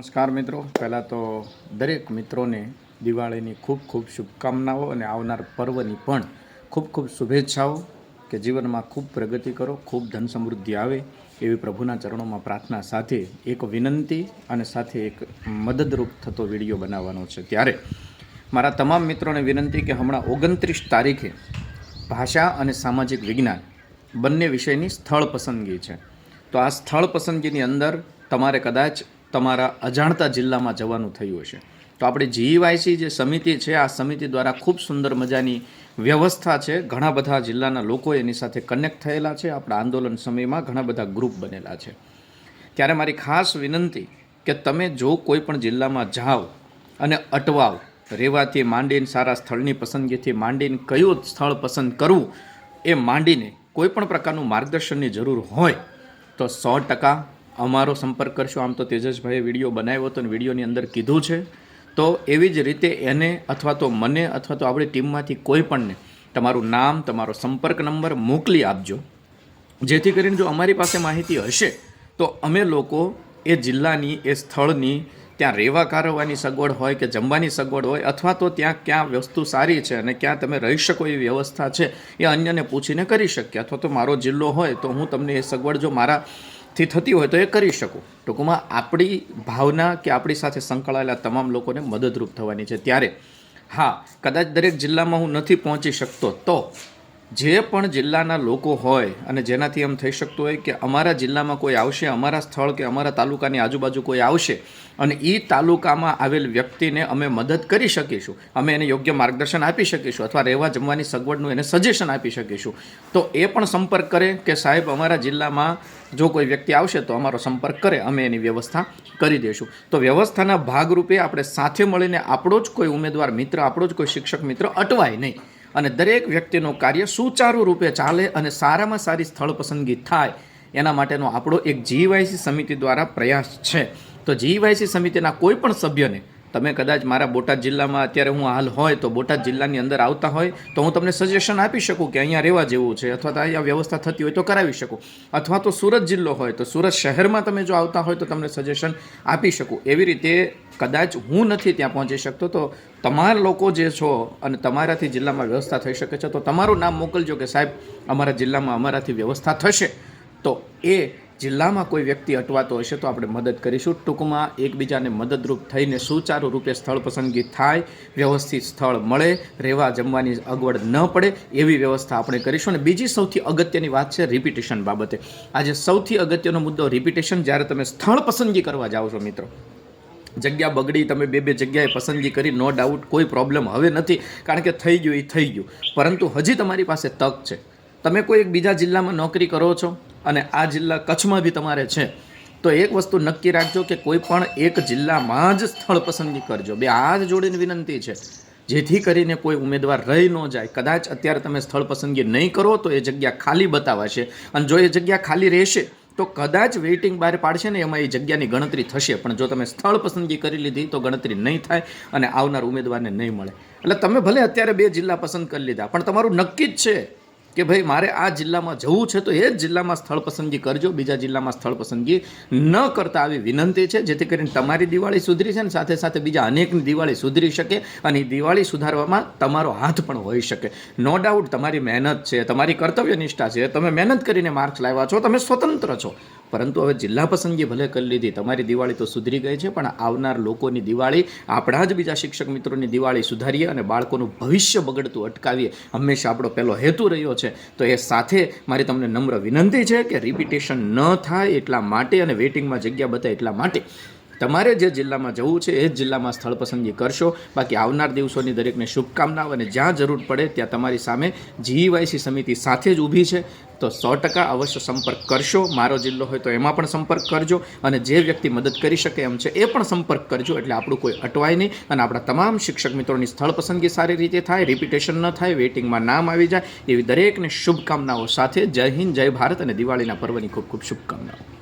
નમસ્કાર મિત્રો. પહેલાં તો દરેક મિત્રોને દિવાળીની ખૂબ ખૂબ શુભકામનાઓ અને આવનાર પર્વની પણ ખૂબ ખૂબ શુભેચ્છાઓ કે જીવનમાં ખૂબ પ્રગતિ કરો, ખૂબ ધન સમૃદ્ધિ આવે એવી પ્રભુના ચરણોમાં પ્રાર્થના સાથે એક વિનંતી અને સાથે એક મદદરૂપ થતો વીડિયો બનાવવાનો છે. ત્યારે મારા તમામ મિત્રોને વિનંતી કે હમણાં ઓગણત્રીસ તારીખે ભાષા અને સામાજિક વિજ્ઞાન બંને વિષયની સ્થળ પસંદગી છે. તો આ સ્થળ પસંદગીની અંદર તમારે કદાચ તમારા અજાણતા જિલ્લામાં જવાનું થયું હશે. તો આપણે જીઈવાયસી જે સમિતિ છે, આ સમિતિ દ્વારા ખૂબ સુંદર મજાની વ્યવસ્થા છે. ઘણા બધા જિલ્લાના લોકો એની સાથે કનેક્ટ થયેલા છે. આપણા આંદોલન સમયમાં ઘણા બધા ગ્રુપ બનેલા છે. ત્યારે મારી ખાસ વિનંતી કે તમે જો કોઈ પણ જિલ્લામાં જાઓ અને અટવાવ રહેવાથી માંડીને સારા સ્થળની પસંદગીથી માંડીને કયું સ્થળ પસંદ કરવું, એ માંડીને કોઈ પણ પ્રકારનું માર્ગદર્શનની જરૂર હોય, તો સો ટકા અમારો સંપર્ક કરશો. આમ તો તેજસભાઈએ વીડિયો બનાવ્યો હતો અને વિડીયોની અંદર કીધું છે. તો એવી જ રીતે એને અથવા તો મને અથવા તો આપણી ટીમમાંથી કોઈ પણને તમારું નામ, તમારો સંપર્ક નંબર મોકલી આપજો. જેથી કરીને જો અમારી પાસે માહિતી હશે, તો અમે લોકો એ જિલ્લાની, એ સ્થળની, ત્યાં રહેવા કારવવાની સગવડ હોય કે જમવાની સગવડ હોય અથવા તો ત્યાં ક્યાં વસ્તુ સારી છે અને ક્યાં તમે રહી શકો એવી વ્યવસ્થા છે એ અન્યને પૂછીને કરી શકીએ. અથવા તો મારો જિલ્લો હોય તો હું તમને એ સગવડ જો મારાથી થતી હોય તો એ કરી શકું. ટૂંકમાં આપણી ભાવના કે આપણી સાથે સંકળાયેલા તમામ લોકોને મદદરૂપ થવાની છે. ત્યારે હા, કદાચ દરેક જિલ્લામાં હું નથી પહોંચી શકતો તો જે પણ જિલ્લાના લોકો હોય અને જેનાથી એમ થઈ શકતું હોય કે અમારા જિલ્લામાં કોઈ આવશે, અમારા સ્થળ કે અમારા તાલુકાની આજુબાજુ કોઈ આવશે અને એ તાલુકામાં આવેલ વ્યક્તિને અમે મદદ કરી શકીશું, અમે એને યોગ્ય માર્ગદર્શન આપી શકીશું અથવા રહેવા જમવાની સગવડનું એને સજેશન આપી શકીશું. તો એ પણ સંપર્ક કરે કે સાહેબ અમારા જિલ્લામાં જો કોઈ વ્યક્તિ આવશે તો અમારો સંપર્ક કરે, અમે એની વ્યવસ્થા કરી દઈશું. તો વ્યવસ્થાના ભાગરૂપે આપણે સાથે મળીને આપણો જ કોઈ ઉમેદવાર મિત્ર, આપણો જ કોઈ શિક્ષક મિત્ર અટવાય નહીં. અને દરેક વ્યક્તિનું કાર્ય સુચારુ રૂપે ચાલે અને સારામાં સારી સ્થળ પસંદગી થાય, એના માટેનો આપણો એક જીવાયસી સમિતિ દ્વારા પ્રયાસ છે. તો જીવાયસી સમિતિના કોઈ પણ સભ્યને તમે કદાચ મારા બોટાદ જિલ્લામાં અત્યારે હું હાલ હોય તો બોટાદ જિલ્લાની અંદર આવતા હોય તો હું તમને સજેશન આપી શકું કે અહીંયા રહેવા જેવું છે અથવા તો અહીંયા વ્યવસ્થા થતી હોય તો કરાવી શકું. અથવા તો સુરત જિલ્લો હોય તો સુરત શહેરમાં તમે જો આવતા હોય તો તમને સજેશન આપી શકું. એવી રીતે કદાચ હું નથી ત્યાં પહોંચી શકતો તો તમારા લોકો જે છો અને તમારાથી જિલ્લામાં વ્યવસ્થા થઈ શકે છે તો તમારું નામ મોકલજો કે સાહેબ અમારા જિલ્લામાં અમારાથી વ્યવસ્થા થશે. તો એ જિલ્લામાં કોઈ વ્યક્તિ અટવાતો હશે તો આપણે મદદ કરીશું. ટૂંકમાં એકબીજાને મદદરૂપ થઈને સુચારુ રૂપે સ્થળ પસંદગી થાય, વ્યવસ્થિત સ્થળ મળે, રહેવા જમવાની અગવડ ન પડે એવી વ્યવસ્થા આપણે કરીશું. અને બીજી સૌથી અગત્યની વાત છે રિપિટેશન બાબતે. આજે સૌથી અગત્યનો મુદ્દો રિપિટેશન જ્યારે તમે સ્થળ પસંદગી કરવા જાઓ છો મિત્રો. જગ્યા બગડી, તમે બે બે જગ્યાએ પસંદગી કરી નો ડાઉટ કોઈ પ્રોબ્લેમ હવે નથી, કારણ કે થઈ ગયું એ થઈ ગયું. પરંતુ હજી તમારી પાસે તક છે. તમે કોઈ એક બીજા જિલ્લામાં નોકરી કરો છો? અને આ જિલ્લા કચ્છમાં બી તમારે છે. તો એક વસ્તુ નક્કી રાખજો કે કોઈ પણ એક જિલ્લામાં જ સ્થળ પસંદગી કરજો. બે હાથ જોડીને વિનંતી છે. જેથી કરીને કોઈ ઉમેદવાર રહી ન જાય. કદાચ અત્યારે તમે સ્થળ પસંદગી નહીં કરો તો એ જગ્યા ખાલી બતાવાશે. અને જો એ જગ્યા ખાલી રહેશે, તો કદાચ વેઇટિંગ બહાર પાડશે ને એમાં એ જગ્યાની ગણતરી થશે. પણ જો તમે સ્થળ પસંદગી કરી લીધી, તો ગણતરી નહીં થાય અને આવનાર ઉમેદવારને નહીં મળે. એટલે તમે ભલે અત્યારે બે જિલ્લા પસંદ કરી લીધા, પણ તમારું નક્કી જ છે કે ભાઈ મારે આ જિલ્લામાં જવું છે તો એ જ જિલ્લામાં સ્થળ પસંદગી કરજો. બીજા જિલ્લામાં સ્થળ પસંદગી ન કરતા આવી વિનંતી છે. જેથી કરીને તમારી દિવાળી સુધરી છે ને સાથે સાથે બીજા અનેકની દિવાળી સુધરી શકે અને દિવાળી સુધારવામાં તમારો હાથ પણ હોઈ શકે. નો ડાઉટ તમારી મહેનત છે, તમારી કર્તવ્ય નિષ્ઠા છે. તમે મહેનત કરીને માર્ક્સ લાવ્યા છો, તમે સ્વતંત્ર છો. પરંતુ હવે જિલ્લા પસંદગી ભલે કરી લીધી, તમારી દિવાળી તો સુધરી ગઈ છે, પણ આવનાર લોકોની દિવાળી, આપણા જ બીજા શિક્ષક મિત્રોની દિવાળી સુધારીએ અને બાળકોનું ભવિષ્ય બગડતું અટકાવીએ. હંમેશા આપણો પહેલો હેતુ રહ્યો છે. તો એ સાથે મારી તમને નમ્ર વિનંતી છે કે રિપીટેશન ન થાય એટલા માટે અને વેઇટિંગમાં જગ્યા બતાવે એટલા માટે તમારે જે જિલ્લામાં જવું છે, એ જ જિલ્લામાં સ્થળ પસંદગી કરશો. બાકી આવનાર દિવસોની દરેકને શુભકામનાઓ અને જ્યાં જરૂર પડે ત્યાં તમારી સામે જીવાયસી સમિતિ સાથે જ ઊભી છે. તો સો ટકા અવશ્ય સંપર્ક કરશો. મારો જિલ્લો હોય તો એમાં પણ સંપર્ક કરજો અને જે વ્યક્તિ મદદ કરી શકે એમ છે, એ પણ સંપર્ક કરજો. એટલે આપણું કોઈ અટવાય નહીં અને આપણા તમામ શિક્ષક મિત્રોની સ્થળ પસંદગી સારી રીતે થાય, રિપીટેશન ન થાય, વેઇટિંગમાં નામ આવી જાય, એવી દરેકને શુભકામનાઓ સાથે જય હિન્દ, જય ભારત અને દિવાળીના પર્વની ખૂબ ખૂબ શુભકામનાઓ.